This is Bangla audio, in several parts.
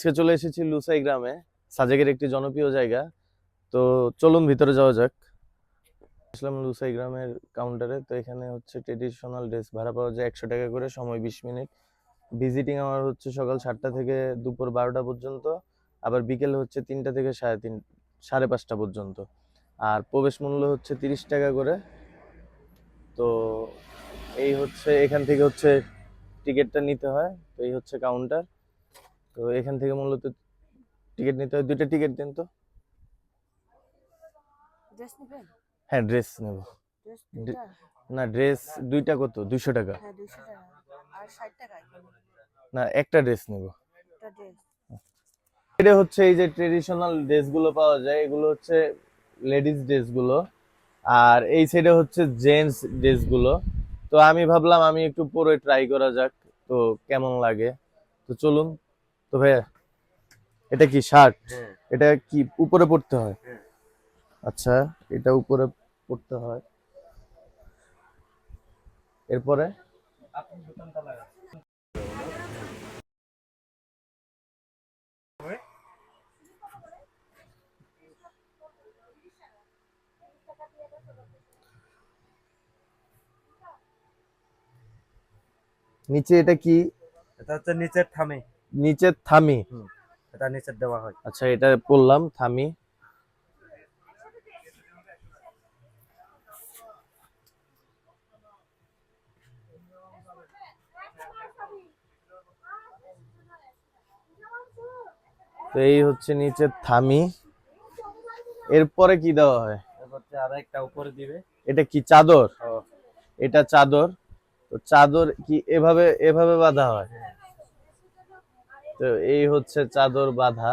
আজকে চলে এসেছি লুসাই গ্রামে, সাজেকের একটি জনপ্রিয় জায়গা। তো চলুন ভিতরে যাওয়া যাক। আসলাম লুসাই গ্রামের কাউন্টারে তো এখানে হচ্ছে ট্রেডিশনাল ড্রেস ভাড়া পাওয়া যায় একশো টাকা করে, সময় বিশ মিনিট। ভিজিটিং আমার হচ্ছে সকাল সাতটা থেকে দুপুর বারোটা পর্যন্ত, আবার বিকেল হচ্ছে তিনটা থেকে সাড়ে তিন, সাড়ে পাঁচটা পর্যন্ত। আর প্রবেশ মূল্য হচ্ছে তিরিশ টাকা করে। তো এই হচ্ছে, এখান থেকে হচ্ছে টিকিটটা নিতে হয়, তো এই হচ্ছে কাউন্টার তো এখান থেকে মূলত টিকিট নিতে হয়। দুইটা টিকিট দিন তো। হ্যাঁ ড্রেস নেব। না ড্রেস দুইটা কত? দুইশো টাকা। হ্যাঁ না একটা ড্রেস নেব। এটা হচ্ছে এই যে ট্রেডিশনাল ড্রেসগুলো পাওয়া যায় এগুলো হচ্ছে লেডিস ড্রেসগুলো আর এই সাইডে হচ্ছে জেন্টস ড্রেসগুলো তো আমি ভাবলাম আমি একটু পরে ট্রাই করা যাক তো কেমন লাগে? তো চলুন তো ভাইয়া এটা কি শার্ট? হ্যাঁ। এটা কি উপরে পড়তে হয়? হ্যাঁ। আচ্ছা এটা উপরে পড়তে হয়। এরপরে? নিচে এটা কি? এটা হচ্ছে নিচের থামে নিচে থামি। এটা নিচের দেওয়া হয়। আচ্ছা এটা পড়লাম থামি। তো এই হচ্ছে নিচে থামি। এরপরে কি দেওয়া হয়? আর একটা উপরে দিবে। এটা কি চাদর? এটা চাদর। তো চাদর কি এভাবে এভাবে বাঁধা হয়। তো এই হচ্ছে চাদর বাঁধা।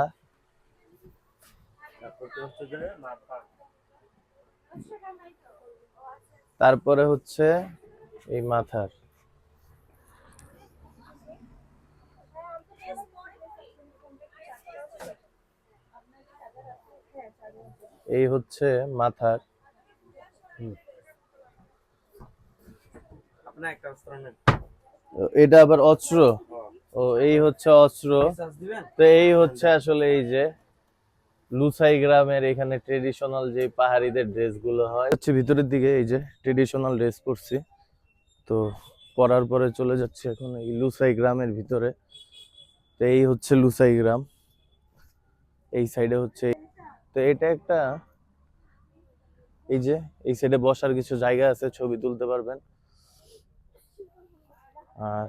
তারপর হচ্ছে এই মাথার। এই হচ্ছে মাথার। এটা আবার অস্ত্র? ও, এই হচ্ছে অস্ত্র। তো এই হচ্ছে আসলে এই যে লুসাই গ্রামের এখানে ট্রেডিশনাল যে পাহাড়িদের ড্রেসগুলো হয়। হচ্ছে ভিতরের দিকে এই যে ট্রেডিশনাল ড্রেস পরছি। তো পরার পরে চলে যাচ্ছে এখন এই লুসাই গ্রামের ভিতরে। তো এই হচ্ছে লুসাই গ্রাম। এই সাইডে হচ্ছে তো এটা একটা এই যে এই সাইডে বসার কিছু জায়গা আছে, ছবি তুলতে পারবেন। আর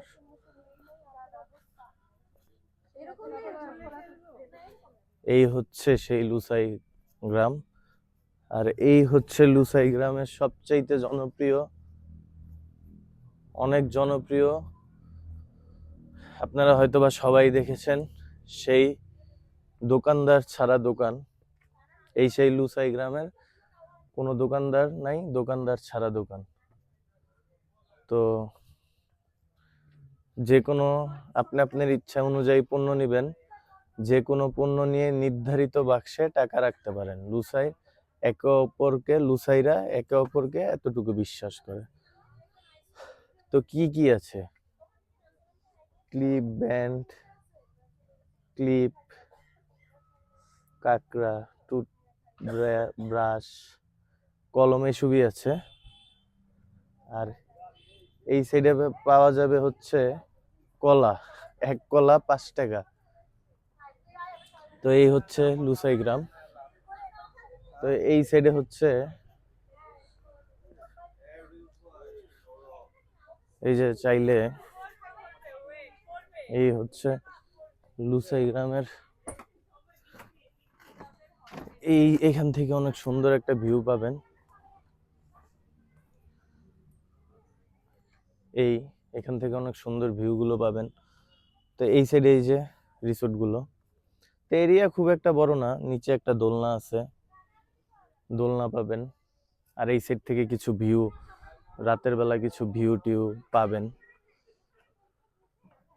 এই হচ্ছে সেই লুসাই গ্রাম। আর এই হচ্ছে লুসাই গ্রামের সবচাইতে জনপ্রিয়, অনেক জনপ্রিয়, আপনারা হয়তোবা সবাই দেখেছেন সেই দোকানদার ছাড়া দোকান। এই সেই লুসাই গ্রামের কোনো দোকানদার নাই, দোকানদার ছাড়া দোকান। তো যে কোনো আপনি আপনার ইচ্ছা অনুযায়ী পণ্য নেবেন। যে কোনো পণ্য নিয়ে নির্ধারিত বাক্সে টাকা রাখতে পারেন। লুসাই একে অপরকে, লুসাইরা একে অপরকে এতটুকু বিশ্বাস করে। তো কি কি আছে? ক্লিপ, ব্যান্ড, ক্লিপ, কাকড়া, টুথ ব্রাশ, কলমে সুবি আছে। আর এই সাইডে পাওয়া যাবে হচ্ছে কলা। এক কলা পাঁচ টাকা। তো এই হচ্ছে লুসাই গ্রাম। তো এই সাইডে হচ্ছে এই যে চাইলে এই হচ্ছে লুসাই গ্রামের এই এখান থেকে অনেক সুন্দর একটা ভিউ পাবেন। এই এখান থেকে অনেক সুন্দর ভিউগুলো পাবেন। তো এই সাইডে এই যে রিসোর্টগুলো। তো এরিয়া খুব একটা বড় না, নিচে একটা দোলনা আছে। দোলনা পাবেন। আর এই সাইড থেকে কিছু ভিউ রাতের বেলা কিছু ভিউ টিউ পাবেন।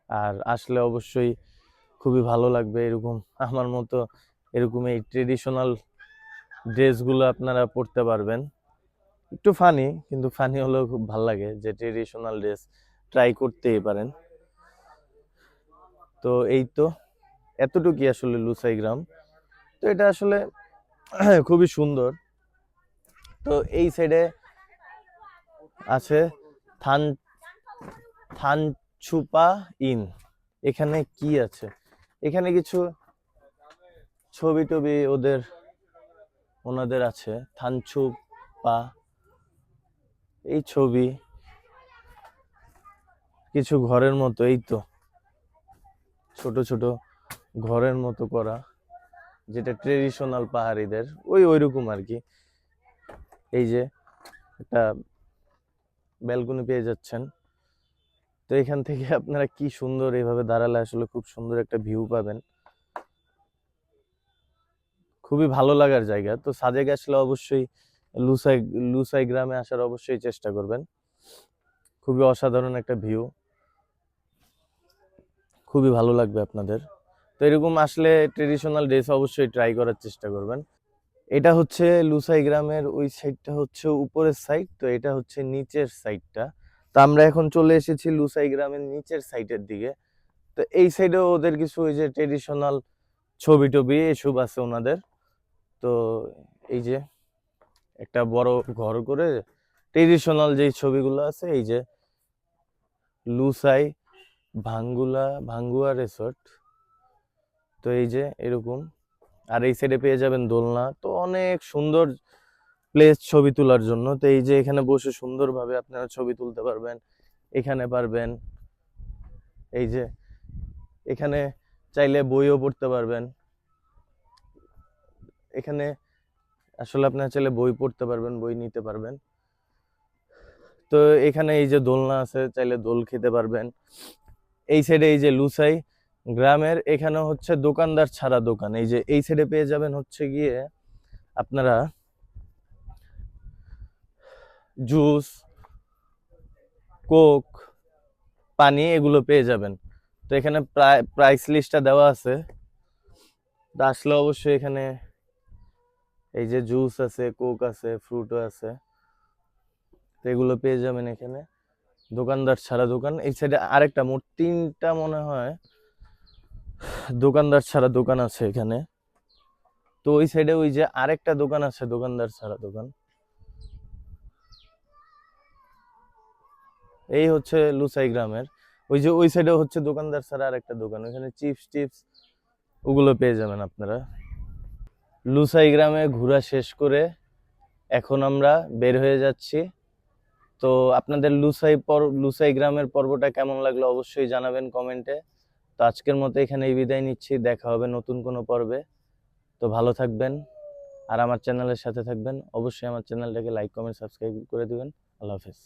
আর আসলে অবশ্যই খুবই ভালো লাগবে এরকম, আমার মতো এরকম এই ট্রেডিশনাল ড্রেসগুলো আপনারা পরতে পারবেন। একটু ফানি কিন্তু ফানি হলেও খুব ভালো লাগে যে ট্রেডিশনাল ড্রেস ট্রাই করতেই পারেন। তো এই তো। এতটুকুই আসলে লুসাই গ্রাম। তো এটা আসলে খুবই সুন্দর। তো এই সাইডে আছে থান থানছুপা ইন। এখানে কি আছে? এখানে কিছু ছবি টবি ওদের, ওনাদের আছে। থানছুপা এই ছবি কিছু ঘরের মতো, এই তো। ছোট ছোট ঘরের মতো করা, যেটা ট্রেডিশনাল পাহাড়িদের, ওই ওইরকম আর কি। এই যে একটা ব্যালকনি পেয়ে যাচ্ছেন। তো এখান থেকে আপনারা কি সুন্দর এইভাবে দাঁড়ালে আসলে খুব সুন্দর একটা ভিউ পাবেন। খুবই ভালো লাগার জায়গা। তো সাজেক আসলে অবশ্যই লুসাই লুসাই গ্রামে আসার অবশ্যই চেষ্টা করবেন। খুবই অসাধারণ একটা ভিউ খুবই ভালো লাগবে আপনাদের। তো এরকম আসলে ট্রেডিশনাল ড্রেস অবশ্যই ট্রাই করার চেষ্টা করবেন। এটা হচ্ছে লুসাই গ্রামের ওই সাইডটা হচ্ছে উপরের সাইড তো এটা হচ্ছে নিচের সাইডটা তো আমরা এখন চলে এসেছি লুসাই গ্রামের নিচের সাইডের দিকে। তো এই সাইডেও ওদের কিছু ওই যে ট্রেডিশনাল ছবি টবি এসব আছে ওনাদের। তো এই যে একটা বড় ঘর করে ট্রেডিশনাল যেই ছবিগুলো আছে, এই যে লুসাই ভাঙ্গুলা, ভাঙ্গুয়া রিসোর্ট তো এই যে এরকম। আর এই সাইডে পেয়ে যাবেন দোলনা। তো অনেক সুন্দর প্লেস ছবি তোলার জন্য। তো এই যে এখানে বসে সুন্দরভাবে আপনারা ছবি তুলতে পারবেন। এখানে পারবেন। এই যে এখানে চাইলে বইও পড়তে পারবেন। এখানে আসলে আপনারা চাইলে বই পড়তে পারবেন, বই নিতে পারবেন। তো এখানে এই যে দোলনা আছে, চাইলে দোল খেতে পারবেন। এই সাইডে এই যে লুসাই গ্রামের এখানে হচ্ছে দোকানদার ছাড়া দোকান। এই যে এই সাইডে পেয়ে যাবেন হচ্ছে গিয়ে আপনারা জুস কোক পানি এগুলো পেয়ে যাবেন। তো এখানে প্রায় প্রাইস লিস্টটা দেওয়া আছে। তো আসলে অবশ্যই এখানে এই যে জুস আছে কোক আছে ফ্রুটও আছে। তো এগুলো পেয়ে যাবেন এখানে। দোকানদার ছাড়া দোকান। এই সাইডে আরেকটা, মোট তিনটা মনে হয় দোকানদার ছাড়া দোকান আছে এখানে। তো ওই সাইডে ওই যে আরেকটা দোকান আছে, দোকানদার ছাড়া দোকান। এই হচ্ছে লুসাই গ্রামের। ওই যে ওই সাইডে হচ্ছে দোকানদার ছাড়া আরেকটা দোকান। ওখানে চিপস টিপস ওগুলো পেয়ে যাবেন আপনারা। লুসাই গ্রামে ঘোরা শেষ করে এখন আমরা বের হয়ে যাচ্ছি। তো আপনাদের লুসাই পর, লুসাই গ্রামের পর্বটা কেমন লাগল অবশ্যই জানাবেন কমেন্টে। তো আজকের মতো এখানে এই বিদায় নিচ্ছি, দেখা হবে নতুন কোনো পর্বে। তো ভালো থাকবেন আর আমার চ্যানেলের সাথে থাকবেন। অবশ্যই আমার চ্যানেলটাকে লাইক কমেন্ট সাবস্ক্রাইব করে দেবেন। আল্লাহ হাফেজ।